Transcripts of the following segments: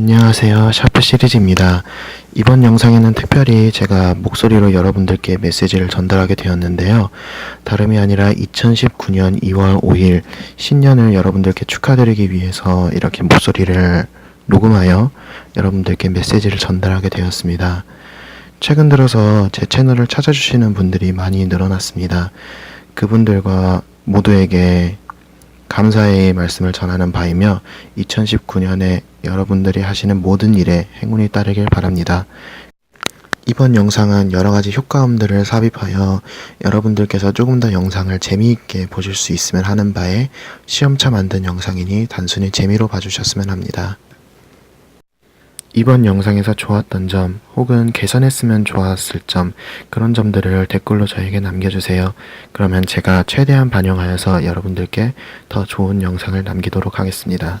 안녕하세요. 샤프 시리즈입니다. 이번 영상에는 특별히 제가 목소리로 여러분들께 메시지를 전달하게 되었는데요. 다름이 아니라 2019년 2월 5일 신년을 여러분들께 축하드리기 위해서 이렇게 목소리를 녹음하여 여러분들께 메시지를 전달하게 되었습니다. 최근 들어서 제 채널을 찾아주시는 분들이 많이 늘어났습니다. 그분들과 모두에게 감사의 말씀을 전하는 바이며 2019년에 여러분들이 하시는 모든 일에 행운이 따르길 바랍니다. 이번 영상은 여러 가지 효과음들을 삽입하여 여러분들께서 조금 더 영상을 재미있게 보실 수 있으면 하는 바에 시험차 만든 영상이니 단순히 재미로 봐주셨으면 합니다. 이번 영상에서 좋았던 점 혹은 개선했으면 좋았을 점 그런 점들을 댓글로 저에게 남겨주세요. 그러면 제가 최대한 반영하여서 여러분들께 더 좋은 영상을 남기도록 하겠습니다.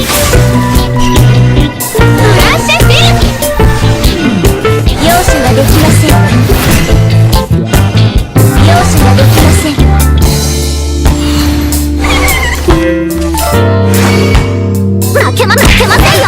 けません